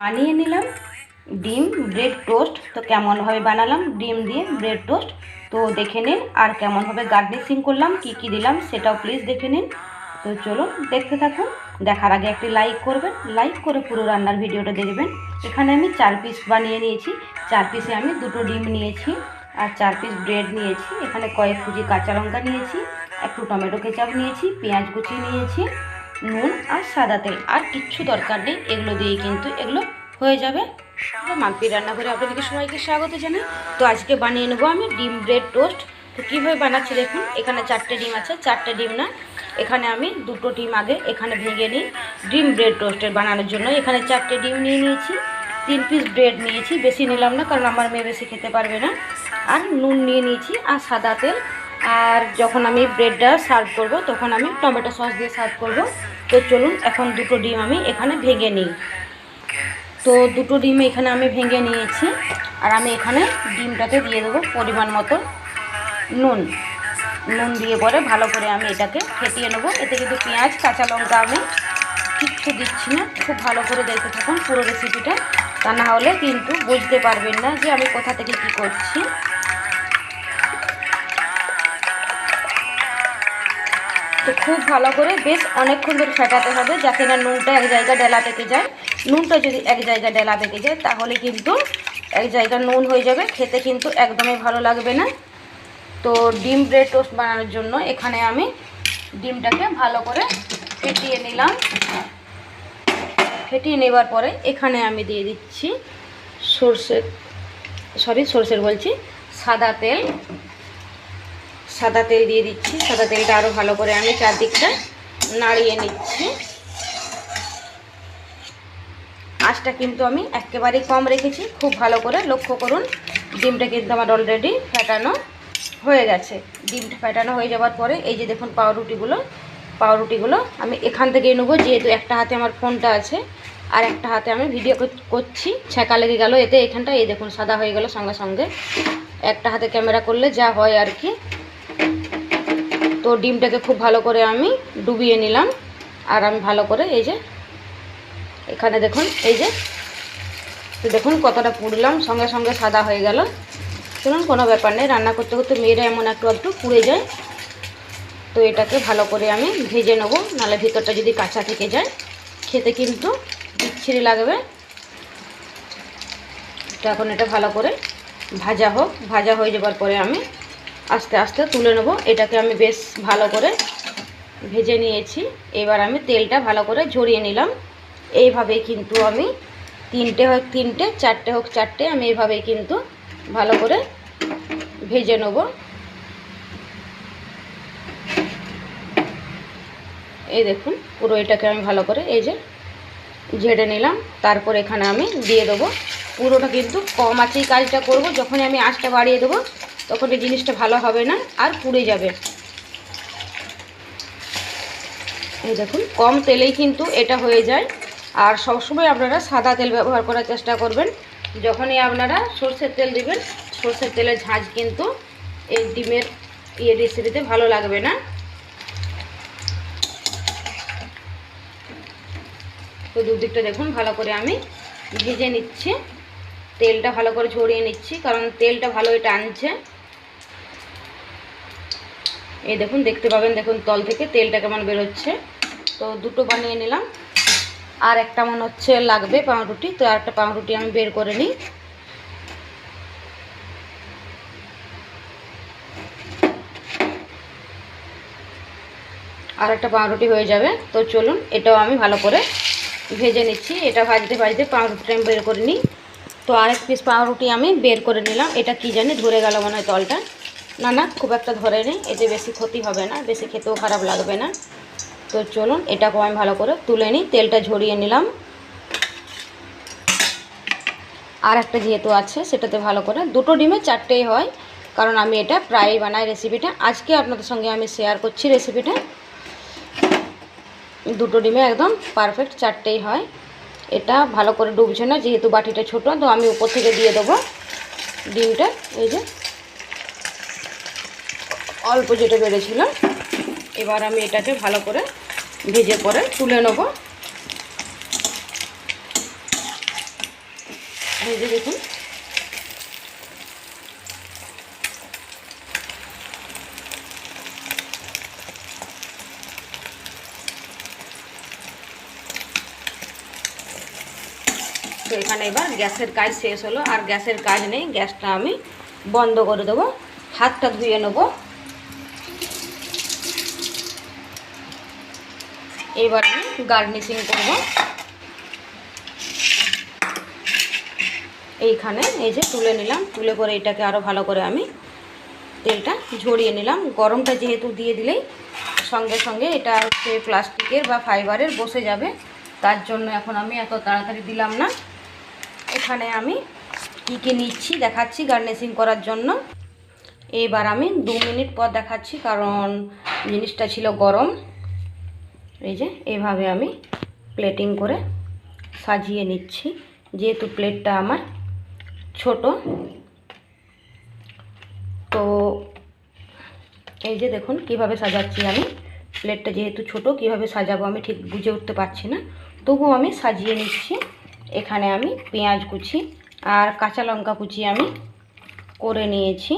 বানিয়ে নিলাম। ডিম ব্রেড টোস্ট তো কেমনভাবে বানালাম? ডিম দিয়ে ব্রেড টোস্ট তো দেখে নিন আর কেমনভাবে গার্নিশিং করলাম, কি কি দিলাম সেটাও প্লিজ দেখে নিন। তো চলুন দেখতে থাকুন। দেখার আগে একটি লাইক করবেন। লাইক করে পুরো রান্নার ভিডিওটা দেখবেন। এখানে আমি চার পিস বানিয়ে নিয়েছি। চার পিসে আমি দুটো ডিম নিয়েছি আর চার পিস ব্রেড নিয়েছি। এখানে কয়েক কুচি কাঁচা লঙ্কা নিয়েছি, একটু টমেটো কেচাপ নিয়েছি, পেঁয়াজ কুচি নিয়েছি। নুন আর সাদা তেল। আর কিচ্ছু দরকার নেই, এগুলো দিয়ে কিন্তু এগুলো হয়ে যাবে। মাম্পি রান্না করে আপনাদেরকে সবাইকে স্বাগত জানাই। তো আজকে বানিয়ে নেব আমি ডিম ব্রেড টোস্ট। তো কীভাবে বানাচ্ছি দেখুন, এখানে চারটে ডিম আছে, চারটে ডিম না। এখানে আমি দুটো ডিম আগে এখানে ভেঙে নিই ডিম ব্রেড টোস্টের বানানোর জন্য। এখানে চারটে ডিম নিয়ে নিয়েছি, তিন পিস ব্রেড নিয়েছি। বেশি নিলাম না, কারণ আমার মেয়ে বেশি খেতে পারবে না। আর নুন নিয়ে নিয়েছি আর সাদা তেল। আর যখন আমি ব্রেডটা সার্ভ করব, তখন আমি টমেটো সস দিয়ে সার্ভ করব। তো চলুন, এখন দুটো ডিম আমি এখানে ভেঙে নিই। তো দুটো ডিম এখানে আমি ভেঙে নিয়েছি, আর আমি এখানে ডিমটাতে দিয়ে দেবো পরিমাণ মতো নুন। নুন দিয়ে পরে ভালো করে আমি এটাকে ফেটিয়ে নেব। এতে কিন্তু পেঁয়াজ, কাঁচা লঙ্কা আমি কিচ্ছু দিচ্ছি না। খুব ভালো করে দেখতে থাকুন পুরো রেসিপিটা তা না হলে কিন্তু বুঝতে পারবেন না যে আমি কোথা থেকে কি করছি। তো খুব ভালো করে বেশ অনেকক্ষণ ধরে ফেটাতে হবে যাতে না নুনটা এক জায়গায় ডেলা পেকে যায়। নুনটা যদি এক জায়গায় ডেলা পেকে যায়, তাহলে কিন্তু এক জায়গায় নুন হয়ে যাবে। খেতে কিন্তু একদমই ভালো লাগবে না। তো ডিম ব্রেড টোস্ট বানানোর জন্য এখানে আমি ডিমটাকে ভালো করে ফেটিয়ে নিলাম। ফেটিয়ে নেবার পরে এখানে আমি দিয়ে দিচ্ছি সর্ষের সরি, সর্ষের বলছি সাদা তেল। সাদা তেল দিয়ে দিচ্ছি। সাদা তেলটা আরও ভালো করে আমি চারদিকটা নাড়িয়ে নিচ্ছি। আঁচটা কিন্তু আমি একেবারেই কম রেখেছি। খুব ভালো করে লক্ষ্য করুন, ডিমটা কিন্তু আমার অলরেডি ফেটানো হয়ে গেছে। ডিমটা ফেটানো হয়ে যাওয়ার পরে এই যে দেখুন পাউরুটিগুলো পাউরুটিগুলো আমি এখান থেকেই নেব, যেহেতু একটা হাতে আমার ফোনটা আছে আর একটা হাতে আমি ভিডিও করছি। ছ্যাঁকা লেগে গেল এতে এখানটা এই দেখুন সাদা হয়ে গেল সঙ্গে সঙ্গে। একটা হাতে ক্যামেরা করলে যা হয় আর কি। তো ডিমটাকে খুব ভালো করে আমি ডুবিয়ে নিলাম। আর আমি ভালো করে এই যে, এখানে দেখুন, এই যে, তো দেখুন কতটা পুড়লাম, সঙ্গে সঙ্গে সাদা হয়ে গেল। শুনুন কোনো ব্যাপার নেই, রান্না করতে করতে মেয়েরা এমন একটু একটু পুড়ে যায়। তো এটাকে ভালো করে আমি ভেজে নেব নাহলে ভিতরটা যদি কাঁচা থেকে যায়, খেতে কিন্তু বিচ্ছিরি লাগবে। তো এখন এটা ভালো করে ভাজা হোক, ভাজা হয়ে যাবার পরে আমি আস্তে আস্তে তুলে নেব। এটাকে আমি বেশ ভালো করে ভেজে নিয়েছি। এবার আমি তেলটা ভালো করে ঝরিয়ে নিলাম। এইভাবেই কিন্তু আমি তিনটে হোক তিনটে, চারটে হোক চারটে, আমি এইভাবেই কিন্তু ভালো করে ভেজে নেব। এই দেখুন, পুরো এটাকে আমি ভালো করে এই যে ঝেড়ে নিলাম। তারপর এখানে আমি দিয়ে দেবো। পুরোটা কিন্তু কম আছেই কাজটা করব। যখনই আমি আঁচটা বাড়িয়ে দেবো তখন এই জিনিসটা ভালো হবে না, আর পুড়ে যাবে। এই দেখুন, কম তেলেই কিন্তু এটা হয়ে যায়। আর সবসময় আপনারা সাদা তেল ব্যবহার করার চেষ্টা করবেন। যখনই আপনারা সর্ষের তেল দিবেন, সর্ষের তেলের ঝাঁঝ কিন্তু এই ডিমের ইয়ে রেসিপিতে ভালো লাগবে না। তো দুদিকটা দেখুন, ভালো করে আমি ভেজে নিচ্ছি। তেলটা ভালো করে ঝরিয়ে নিচ্ছি, কারণ তেলটা ভালোই টানছে। এই দেখুন, দেখতে পাবেন, দেখুন, তল থেকে তেলটা কেমন বেরোচ্ছে। তো দুটো বানিয়ে নিলাম। আর একটা মনে হচ্ছে লাগবে পাউরুটি তো আর একটা পাউরুটি আমি বের করে নিই। আর একটা পাউরুটি হয়ে যাবে। তো চলুন, এটাও আমি ভালো করে ভেজে নিচ্ছি। এটা ভাজতে ভাজতে পাউরুটিটা আমি বের করে নিই। তো আরেক পিস পাউরুটি আমি বের করে নিলাম। এটা কি জানি, ধরে গেল মনে হয় তলটা। না না, খুব একটা ধরে নেই। এতে বেশি ক্ষতি হবে না, বেশি খেতেও খারাপ লাগবে না। তো চলুন, এটাকেও আমি ভালো করে তুলে নিই। তেলটা ঝরিয়ে নিলাম। আর একটা যেহেতু আছে, সেটাতে ভালো করে দুটো ডিমে চারটেই হয়। কারণ আমি এটা প্রায়ই বানাই রেসিপিটা। আজকে আপনাদের সঙ্গে আমি শেয়ার করছি রেসিপিটা। দুটো ডিমে একদম পারফেক্ট চারটেই হয়। এটা ভালো করে ডুবছে না, যেহেতু বাটিটা ছোটো, তো আমি উপর থেকে দিয়ে দেবো ডিমটা। এই যে অল্প যেটা বেড়েছিল এবার আমি এটাকে ভালো করে ভেজে পরে তুলে নেব। ভেজে দেখুন। তো এখানে এবার গ্যাসের কাজ শেষ হলো, আর গ্যাসের কাজ নেই, গ্যাসটা আমি বন্ধ করে দেবো। হাতটা ধুয়ে নেব। এবার আমি গার্নিশিং করব। এইখানে এই যে তুলে নিলাম, তুলে করে এটাকে আরও ভালো করে আমি তেলটা ঝরিয়ে নিলাম। গরমটা যেহেতু দিয়ে দিলেই সঙ্গে সঙ্গে এটা হচ্ছে প্লাস্টিকের বা ফাইবারের বসে যাবে। তার জন্য এখন আমি এত তাড়াতাড়ি দিলাম না। এখানে আমি কী কী নিচ্ছি দেখাচ্ছি গার্নিশিং করার জন্য। এবার আমি দু মিনিট পর দেখাচ্ছি, কারণ জিনিসটা ছিল গরম। এই যে, এভাবে আমি প্লেটিং করে সাজিয়ে নিচ্ছি। যেহেতু প্লেটটা আমার ছোট, তো এই যে দেখুন কীভাবে সাজাচ্ছি আমি। প্লেটটা যেহেতু ছোট, কীভাবে সাজাবো আমি ঠিক বুঝে উঠতে পারছি না। তবুও আমি সাজিয়ে নিচ্ছি। এখানে আমি পেঁয়াজ কুচি আর কাঁচা লঙ্কা কুচি আমি করে নিয়েছি।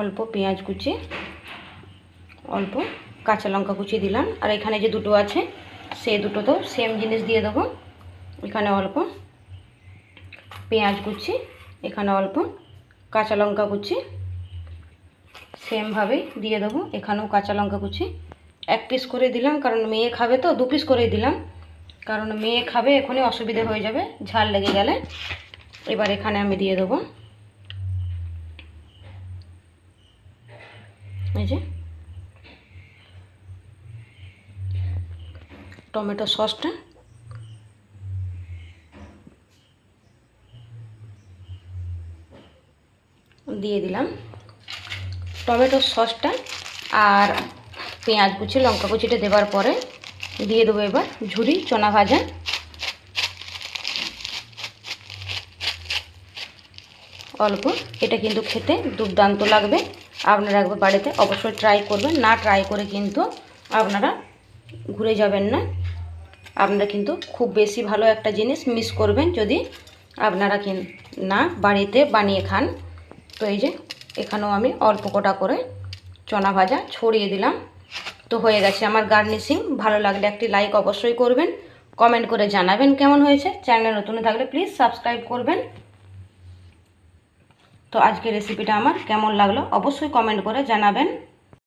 অল্প পেঁয়াজ কুচি, অল্প কাঁচা লঙ্কা কুচি দিলাম। আর এখানে যে দুটো আছে সেই তো সেম জিনিস দিয়ে দেবো। এখানে অল্প পেঁয়াজ কুচি, এখানে অল্প কাঁচা লঙ্কা কুচি সেমভাবেই দিয়ে দেবো। এখানেও কাঁচা লঙ্কা কুচি। এক পিস করে দিলাম, কারণ মেয়ে খাবে তো, দু পিস করেই দিলাম। কারণ মেয়ে খাবে, এখনই অসুবিধে হয়ে যাবে, ঝাল লেগে গেলে। এবার এখানে আমি দিয়ে দেবো। এই যে টমেটো সসটা। দিয়ে দিলাম। টমেটো সসটা আর পেঁয়াজ কুচি, লঙ্কা কুচিটা দেওয়ার পরে দিয়ে দেবো এবার ঝুরি চনা ভাজা। অল্প, এটা কিন্তু খেতে দুর্দান্ত লাগবে। আপনারা একবার বাড়িতে অবশ্যই ট্রাই করবেন। না ট্রাই করে কিন্তু আপনারা ঘুরে যাবেন না। আপনারা কিন্তু খুব বেশি ভালো একটা জিনিস মিস করবেন যদি আপনারা কিন, না বাড়িতে বানিয়ে খান। তো এই যে এখানেও আমি অল্প কটা করে চনা ভাজা ছড়িয়ে দিলাম। তো হয়ে গেছে আমার গার্নিশিং ভালো লাগলে একটি লাইক অবশ্যই করবেন। কমেন্ট করে জানাবেন কেমন হয়েছে। চ্যানেলে নতুন থাকলে প্লিজ সাবস্ক্রাইব করবেন। তো আজকে রেসিপিটা আমার কেমন লাগল অবশ্যই কমেন্ট করে জানাবেন।